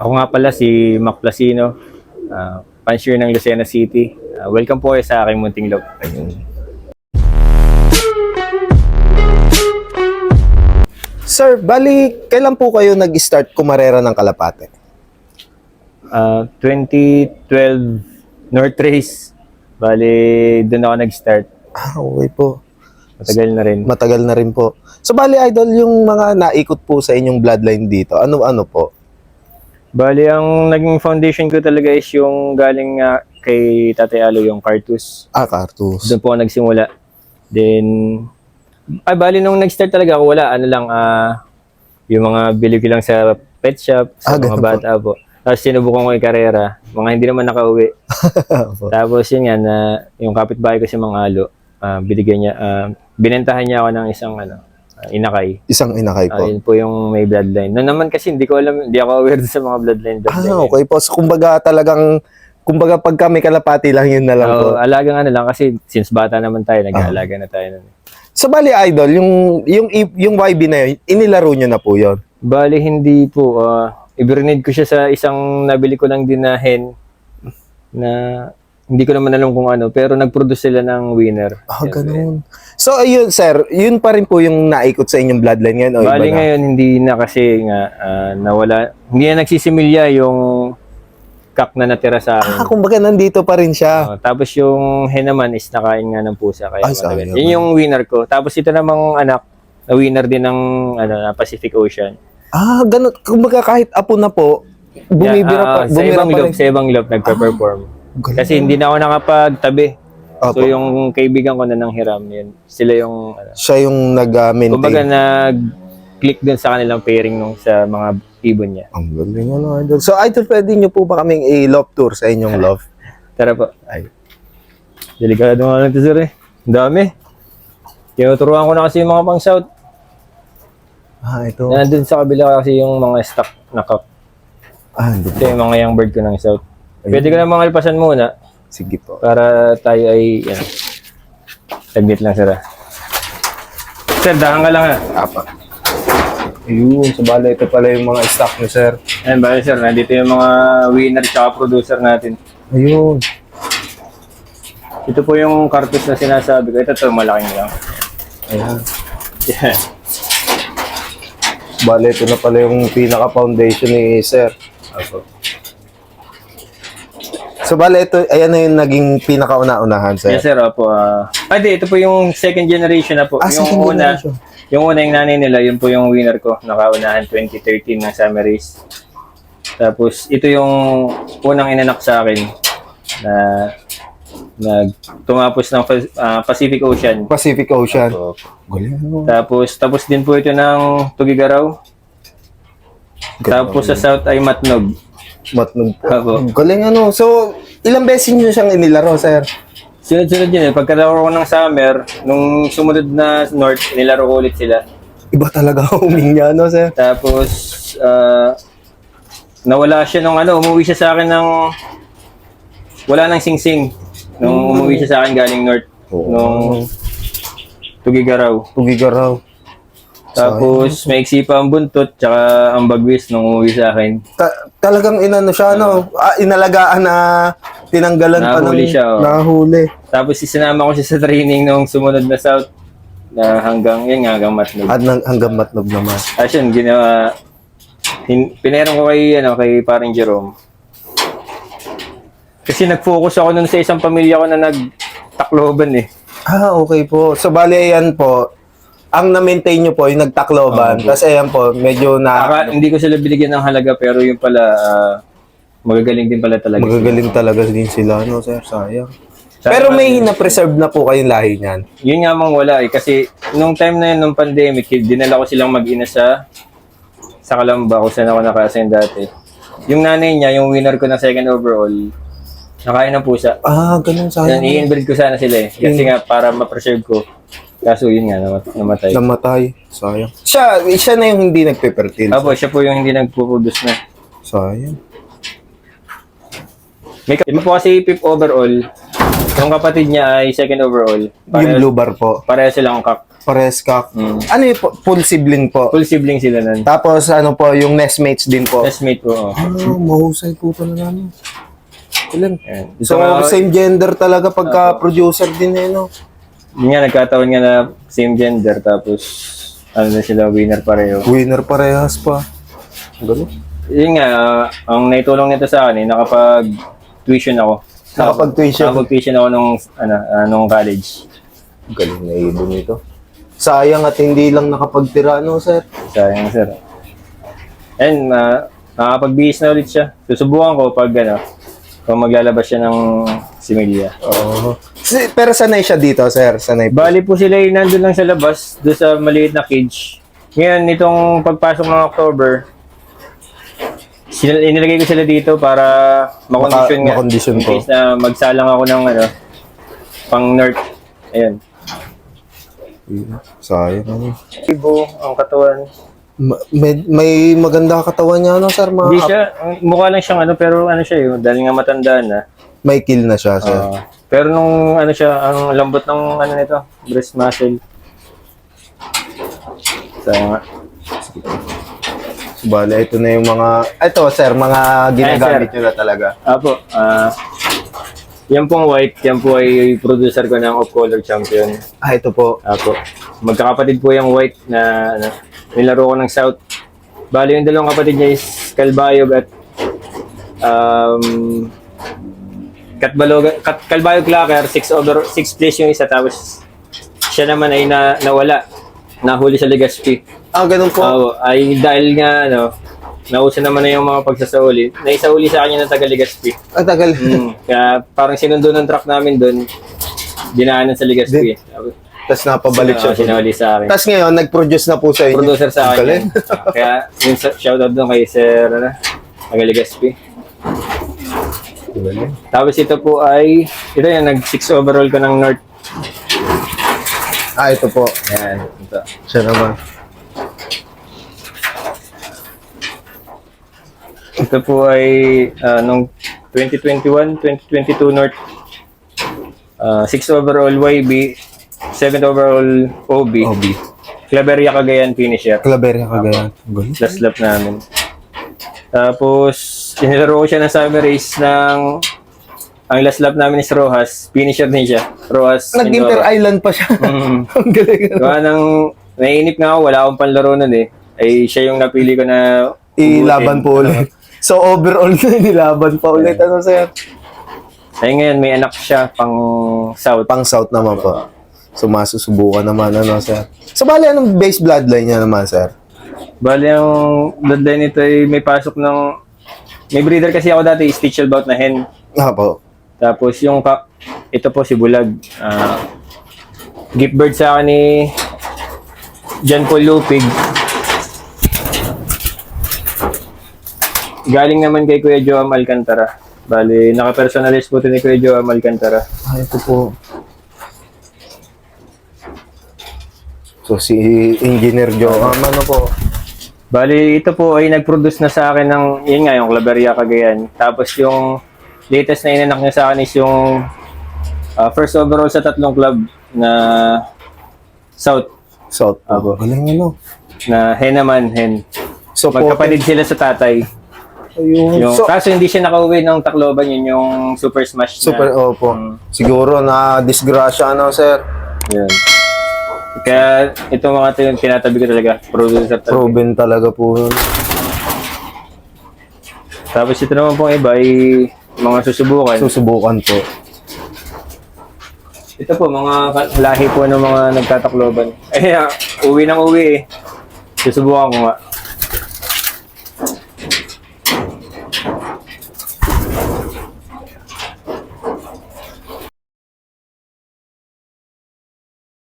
Ako nga pala si Mac Placino, uh, pansier ng Lucena City. Ah, welcome po kayo sa aking munting loob. Sir, bali, kailan po kayo nag-start kumarera ng kalapate? Ah, 2012 North Race. Bali, doon ako nag-start. Ah, okay po. Matagal na rin. Matagal na rin po. So, bali, idol, yung mga naikot po sa inyong bloodline dito, ano-ano po? Bali, ang naging foundation ko talaga is yung galing nga kay Tatay Alo, yung Cartus. Ah, cartus. Doon po ako nagsimula. Then, ay bali nung nag-start talaga ako, wala, ano lang, ah, yung mga bili ko lang sa pet shop, sa Ah, mga po. bata po. Tapos sinubukan ko yung karera, mga hindi naman nakauwi. Tapos yun nga, na, yung kapitbahay ko si Mang Alo, ah, binigyan niya, ah, binentahan niya ako ng isang ano, ah, inakay. Isang inakay Ah, po. yun po yung may bloodline. Noon naman kasi hindi ko alam, hindi ako aware sa mga bloodline. bloodline Ah, okay po. So, kumbaga talagang, kumbaga pag kami kalapati lang, yun na lang po. Oo, alagang ano lang kasi since bata naman tayo, nag-aalaga na tayo nun. So, bali, idol, yung, yung, yung YB na yun, inilaro nyo na po yun. Bali, hindi po. Uh, ibrinid ko siya sa isang nabili ko lang din na hen na hindi ko naman alam kung ano, pero nag-produce sila ng winner. Ah, ganun. So, ayun, sir, yun pa rin po yung naikot sa inyong bloodline ngayon? O Bali iba na? ngayon, hindi na kasi nga ah, nawala, hindi na nagsisimilya yung kak na natira sa Ah, akin. kumbaga nandito pa rin siya. Oh, tapos yung hen naman is nakain nga ng pusa. Kaya Ay, matagal. sayang. Yun yung winner ko. Tapos ito namang anak, na winner din ng ano, na Pacific Ocean. Ah, ganun. Kumbaga kahit apo na po, bumibira Yeah, pa, ah, sa bumira ibang pa rin. sa ibang lob nagpe-perform. Galing. Kasi hindi na ako nakapagtabi. Opo. So yung kaibigan ko na nang hiram yun, sila yung ano, Siya yung nag-maintain. kumbaga nag-click dun sa kanilang pairing nung sa mga ibon niya. Ang galing ano, idol. So, idol, pwede nyo po ba kaming i-love tour sa inyong love? Tara po. Ay. Delikado nga lang ito sir eh. Ang dami. Tinuturuan ko na kasi yung mga pang south. Ah, ito. Nandun sa kabila kasi yung mga stock na cup. Ah, hindi Ito yung mga young bird ko ng south. Pwede ko na mga alpasan muna Sige po. para tayo ay, yan. Saglit lang sir ah. Sir, dahan ka lang ah. Apa. Ayun, so bala, ito pala yung mga stock ni sir. Ayan, bali sir, nandito yung mga winner at producer natin. Ayun. Ito po yung cartridge na sinasabi ko. Ito to, malaking lang. Ayan. Yeah. Bale, ito na pala yung pinaka-foundation ni sir. So, bale, ito, ayan na yung naging pinaka-una-unahan, sir. Yes sir, opo. ah ah, di, ito po yung second generation na po. Ah, yung second una, generation. yung una yung nanay nila, yun po yung winner ko. Nakaunahan 2013 ng summer race. Tapos, ito yung unang inanak sa akin na nag tumapos ng ah, Pacific Ocean. Pacific Ocean. Ano? tapos, tapos din po ito ng Tugigaraw. Tapos sa South ay Matnog. Matnog po. Opo. Galing, ano? So, ilang beses nyo siyang inilaro, sir? Sunod-sunod yun eh. Pagkalaro ko ng summer, nung sumunod na North, nilaro ko ulit sila. Iba talaga huming niya, no, sir? Tapos, ah, nawala siya nung ano, umuwi siya sa akin ng, wala nang sing-sing. Nung umuwi siya sa akin galing North, Oo. nung Tugigaraw. Tugigaraw. Tapos, maiksi pa ang buntot, tsaka ang bagwis nung umuwi sa akin. Ta- talagang inano siya, no? Ah, inalagaan na tinanggalan pa ng... Nahuli siya, oh. Nahuli. Tapos, isinama ko siya sa training nung sumunod na South, na hanggang, yun nga, hanggang matnog. At nang, hanggang matnog naman. Tapos yun, ginawa, hin, pinairam ko kay, ano, kay paring Jerome. Kasi nag-focus ako nun sa isang pamilya ko na nagtakloban eh. Ah, okay po. So, bali, ayan po. Ang na-maintain nyo po, yung nagtakloban. Oo. Tapos, ayan po, medyo na... Aka, hindi ko sila binigyan ng halaga pero yung pala, ah, magagaling din pala talaga. Magagaling talaga din sila, no, sir? Sayang. Sana- Pero may na-preserve na po kayong lahi niyan. Yun nga mang wala eh. Kasi nung time na yun, nung pandemic, dinala ko silang mag-ina sa sa Kalamba kung saan ako naka-assign dati. Yung nanay niya, yung winner ko ng second overall, nakain ng pusa. Ah, ganun Yan, sayang. i-inbreed ko sana sila eh. Kasi nga, para ma-preserve ko. Kaso yun nga, namat- namatay. Namatay. Sayang. Siya, siya na yung hindi nagpe-fertile. Apo, siya po yung hindi nagpo-produce na. Sayang. May ka- iba po kasi fifth overall. Yung kapatid niya ay second overall. Yung Pareho, blue bar po. pareho silang kak. Pares kak. Mm. Ano yung po? full sibling po? Full sibling sila nun. Tapos ano po, yung nestmates din po. Classmate po. Oh. Ah, mahusay po talaga. No? Ilan? Ayan. So, nga- same gender talaga pagka producer din eh, no? Yun nga, nagkataon nga na same gender, tapos ano na sila, winner pareho. Winner parehas pa. Ganun. Yun nga, ah, ang naitulong nito sa akin, eh, nakapag-tuition ako. Nakapag-tuition. Nakapag-tuition ako nung, ano, ah, nung college. Galing na ibon nito. Sayang at hindi lang nakapagtira, no, sir? Sayang, sir. And, uh, nakapag-bihis na ulit siya. Susubukan ko pag, ano, kung maglalabas siya ng similya. Oo. Si- Pero sanay siya dito, sir. Sanay po. Bali po sila yung nandun lang sa labas, doon sa maliit na cage. Ngayon, nitong pagpasok ng October, sila, inilagay ko sila dito para makondisyon Maka- nga. makondisyon In po. case na magsalang ako ng ano, pang nerd. Ayan. Sayang. Ano. Ibo, ang katawan. Ma- may, may maganda katawan niya, no, sir? Mga Hindi siya, mukha lang siyang ano, pero ano siya yun, dahil nga matanda na. May kill na siya, sir. Ah, pero nung ano siya, ang lambot ng ano nito, breast muscle. So, nga. Bale, ito na yung mga... Ito, sir, mga ginagamit nyo na talaga. Apo, ah, yan pong white, yan po ay producer ko ng off-color champion. Ah, ito po. Apo, magkakapatid po yung white na ano, nilaro ko ng South. Bali yung dalawang kapatid niya is Kalbayog at um, Katbalog, Kat, Kalbayog Clacker, 6 over 6 place yung isa tapos siya naman ay na, nawala. Nahuli sa Legazpi. Ah, ganun po. Oo, ay dahil nga ano, nausa naman na yung mga pagsasauli. Naisauli sa kanya ng taga Legazpi. ah, tagal. Mm, kaya parang sinundo ng truck namin doon, dinaanan sa Legazpi. Tapos napabalik siya. Sinuli sa akin. Tapos ngayon, nag-produce na po sa inyo. Producer sa akin. yan. kaya yung sa- shoutout doon kay Sir ano, taga Legazpi. Tapos ito po ay, ito yung nag 6 overall ko ng North. Ah, ito po. Ayan, ito. Siya naman. Ito po ay ah, nung 2021, 2022 North. 6 overall YB, 7 overall OB. OB. Claveria Cagayan finisher. Claveria. Ang galing. Last lap namin. Tapos, inilaro ko siya ng summer race ng ang last lap namin is Rojas. Finisher din siya. Rojas. Nag-inter Indoro. island pa siya. Mm. Ang galing. Gawa ng, naiinip nga ako, wala akong panlaro nun eh. Ay siya yung napili ko na Ilaban po ulit. So, overall na nilaban pa ulit. Ano, sir? Ay ngayon, may anak siya pang South. Pang South naman po. So, masusubukan naman, ano, sir? So, bali, anong base bloodline niya naman, sir? Bali, ang bloodline nito ay may pasok ng... May breeder kasi ako dati, Stitch Bout na hen. Ah, po. Tapos yung kak, ito po si Bulag. Ah, gift bird sa akin ni John Paul Lupig. Galing naman kay Kuya Joam Alcantara. Bali, naka-personalize po ito ni Kuya Joam Alcantara. Ah, ito po. So, si Engineer Joe, um, ano po? Bali, ito po ay nag-produce na sa akin ng, yun nga, yung Claveria Cagayan. Tapos yung latest na inanak niya sa akin is yung ah, first overall sa tatlong club na South. South. Apo. Galing, ano? Na hen naman, hen. So, po, Magkapatid sila sa tatay. Ayun. Yung, So, kaso hindi siya nakauwi ng Tacloban yun, yung Super Smash na. super, opo. Mm. Siguro na disgrasya, ano, sir? Yun. Kaya ito mga ito yung tinatabi ko talaga. Producer talaga. Proven talaga po. yun. Tapos ito naman pong iba ay mga susubukan. Susubukan po. ito po, mga lahi po ng mga nagtatakloban. Eh, ah, uwi ng uwi eh. Susubukan ko nga.